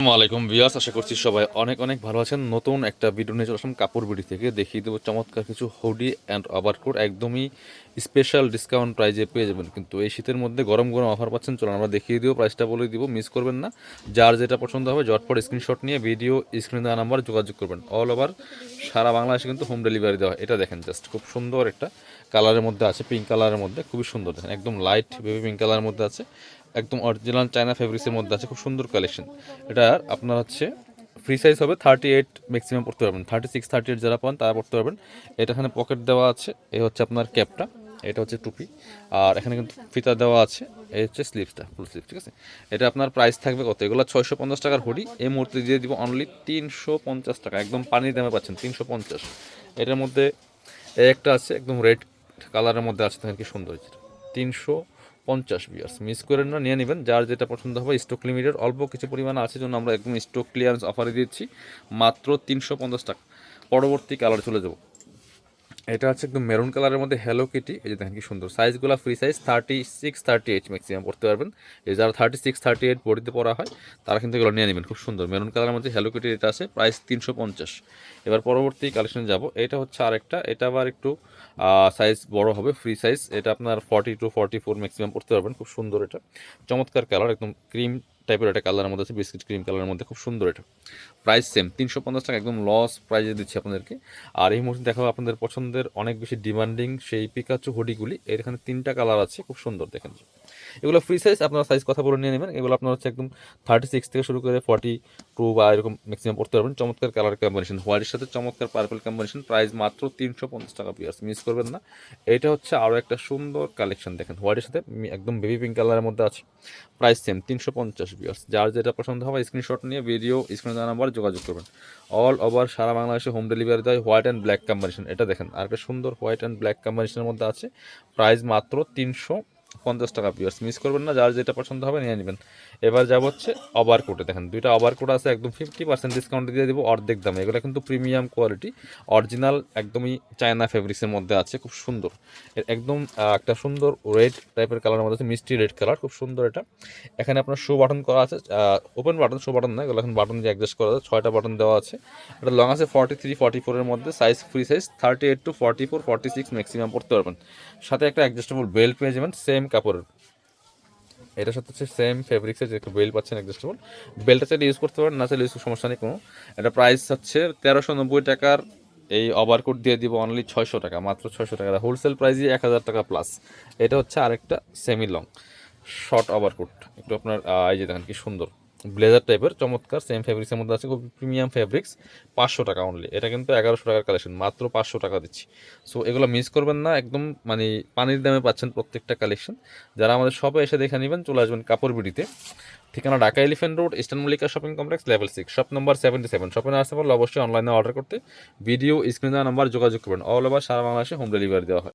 আসসালামু আলাইকুম বিয়াস আশা করছি সবাই অনেক অনেক ভালো আছেন। নতুন একটা ভিডিও নিয়ে চলে আসলাম কাপড় বিড়ি থেকে। দেখিয়ে দেবো চমৎকার কিছু হুডি অ্যান্ড ওভারকোট একদমই স্পেশাল ডিসকাউন্ট প্রাইজে পেয়ে যাবেন। কিন্তু এই শীতের মধ্যে গরম গরম অফার পাচ্ছেন, চলুন আমরা দেখিয়ে দিব প্রাইসটা বলে দিব মিস করবেন না। যার যেটা পছন্দ হবে জটপট স্ক্রিনশট নিয়ে ভিডিও স্ক্রিনে দেওয়া নাম্বার যোগাযোগ করবেন। অল ওভার সারা বাংলাদেশে কিন্তু হোম ডেলিভারি দেওয়া। এটা দেখেন জাস্ট খুব সুন্দর একটা কালারের মধ্যে আছে পিঙ্ক কালারের মধ্যে, খুবই সুন্দর দেখেন। একদম লাইট বেবি পিঙ্ক কালারের মধ্যে আছে। একদম অরিজিনাল চায়না ফেব্রিক্সের মধ্যে আছে, খুব সুন্দর কালেকশন এটা আপনার হচ্ছে ফ্রি সাইজ হবে থার্টি এইট ম্যাক্সিমাম পড়তে পারবেন। থার্টি সিক্স থার্টি এইট যারা পান তারা পড়তে পারবেন। এটা এখানে পকেট দেওয়া আছে এই হচ্ছে আপনার ক্যাপটা এটা হচ্ছে টুপি। আর এখানে কিন্তু ফিতা দেওয়া আছে এই হচ্ছে স্লিভসটা ফুল স্লিভ ঠিক আছে? এটা আপনার প্রাইস থাকবে কত? এগুলো ছয়শো পঞ্চাশ টাকার হুডি এই মুহূর্তে দিয়ে দিব অনলি তিনশো পঞ্চাশ টাকা, একদম পানির দামে পাচ্ছেন, তিনশো পঞ্চাশ। এটার মধ্যে একটা আছে, একদম রেড কালারের মধ্যে আছে, দেখেন কি সুন্দর তিনশো পঞ্চাশ বিয়ার্স মিস করে না, নিয়ে নেবেন। যার যেটা পছন্দ হবে স্টক লিমিটেড অল্প কিছু পরিমাণ আছে, জন্য আমরা একদম স্টক ক্লিয়ারেন্স অফারে দিচ্ছি। মাত্র তিনশো পঞ্চাশ টাকা। পরবর্তী কালার চলে যাব। এটা হচ্ছে একদম মেরুন কালারের মধ্যে হ্যালো কিটি এই যে দেখেন কি সুন্দর। সাইজগুলো free size thirty six thirty eight maximum পড়তে পারবেন। এই যারা থার্টি সিক্স থার্টি এইট বডিতে পড়া হয়, তারা কিন্তু এগুলো নিয়ে নেবেন। খুব সুন্দর। মেরুন কালারের মধ্যে হ্যালো কিটির এটা আছে প্রাইস তিনশো পঞ্চাশ। এবার পরবর্তী কালেকশন যাব। এটা হচ্ছে আরেকটা। এটা আবার একটু সাইজ বড় হবে ফ্রি সাইজ এটা আপনার forty two forty four maximum পড়তে পারবেন। খুব সুন্দর এটা। চমৎকার কালার একদম ক্রিম টাইপের একটা কালারের মধ্যে আছে বিস্কিট ক্রিম কালারের মধ্যে, খুব সুন্দর এটা। প্রাইস সেম তিনশো পঞ্চাশ টাকা, একদম লস প্রাইজে দিচ্ছি আপনাদেরকে। আর এই মুহূর্তে দেখাবো আপনাদের পছন্দের অনেক বেশি ডিমান্ডিং সেই পিকাচু হুডিগুলি এখানে তিনটা কালার আছে, খুব সুন্দর, দেখেন। এগুলো ফ্রি সাইজ আপনারা সাইজ কথা বলে নিয়ে নেবেন। এগুলো আপনার হচ্ছে একদম থার্টি সিক্স থেকে শুরু করে ফর্টি টু বা এরকম ম্যাক্সিমাম পড়তে পারবেন। চমৎকার কালার কম্বিনেশন হোয়াইটের সাথে চমৎকার পার্পল কম্বিনেশন প্রাইস মাত্র তিনশো পঞ্চাশ টাকা পিয়ার্স মিস করবেন না। এটা হচ্ছে আরও একটা সুন্দর কালেকশন দেখেন। হোয়াইটের সাথে একদম বেবি পিঙ্ক কালারের মধ্যে আছে। প্রাইস সেম তিনশো পঞ্চাশ বিয়ার্স যার যেটা পছন্দ হবে স্ক্রিনশট নিয়ে ভিডিও স্ক্রিনে দেওয়া নাম্বার যোগাযোগ করবেন। অল ওভার সারা বাংলাদেশে হোম ডেলিভারি দেয় হোয়াইট অ্যান্ড ব্ল্যাক কম্বিনেশন এটা দেখেন আর একটা সুন্দর হোয়াইট অ্যান্ড ব্ল্যাক কম্বিনেশনের মধ্যে আছে। প্রাইস মাত্র তিনশো পঞ্চাশ টাকা পিয়ার্স মিস করবেন না, যার যেটা পছন্দ হবে নিয়ে নেবেন। এবার যাব হচ্ছে ওভার কোটে দেখেন, দুইটা ওভার কোট আছে, একদম ফিফটি পার্সেন্ট ডিসকাউন্ট দিয়ে দেবো, অর্ধেক দামে। এগুলো কিন্তু প্রিমিয়াম কোয়ালিটি অরিজিনাল একদমই চায়না ফেব্রিক্সের মধ্যে আছে, খুব সুন্দর। একদম একটা সুন্দর রেড টাইপের কালারের মধ্যে আছে, মিষ্টি রেড কালার খুব সুন্দর এটা। এখানে আপনার শো বাটন করা আছে ওপেন বাটন শো বাটন না, এগুলো এখন বাটন দিয়ে অ্যাডজাস্ট করা আছে, ছয়টা বাটন দেওয়া আছে। এটা লং আছে ফর্টি থ্রি ফর্টি ফোরের মধ্যে size free size thirty eight two forty four forty six maximum পড়তে পারবেন। সাথে একটা অ্যাডজাস্টেবল বেল্ট পেয়ে যাবেন সেম কাপড়ের। এটার সাথে হচ্ছে সেম ফেব্রিক্সের যে বেল্ট পাচ্ছেন অ্যাডজাস্টেবল বেল্টটা চাইলে ইউজ করতে পারেন, না চাইলে ইউজ সমস্যা নেই কোনো। এটা প্রাইস হচ্ছে তেরোশো নব্বই টাকার, এই ওভারকোট দিয়ে দিব অনলি ছয়শো টাকা, মাত্র ছয়শো টাকা। হোলসেল প্রাইসই এক হাজার টাকা প্লাস এটা হচ্ছে আরেকটা সেমি লং শর্ট ওভারকোট একটু আপনার এই যে দেখেন কি সুন্দর। ব্লেজার টাইপের, চমৎকার সেম ফেব্রিক্সের মধ্যে আছে খুব প্রিমিয়াম ফেব্রিক্স পাঁচশো টাকা অনলি এটা কিন্তু এগারোশো টাকার কালেকশন মাত্র পাঁচশো টাকা দিচ্ছি। সো এগুলো মিস করবেন না, একদম মানে পানির দামে পাচ্ছেন প্রত্যেকটা কালেকশন যারা আমাদের শপে এসে দেখে নেবেন, চলে আসবেন কাপড় বিড়িতে। ঠিকানা Dhaka Elephant Road Eastern Mallika shopping complex level six shop number seventy seven শপে আসতে পারলে অবশ্যই অনলাইনে অর্ডার করতে ভিডিও স্ক্রিনে নাম্বার যোগাযোগ করবেন। অল ওভার সারা বাংলাদেশে হোম ডেলিভারি দেওয়া হয়।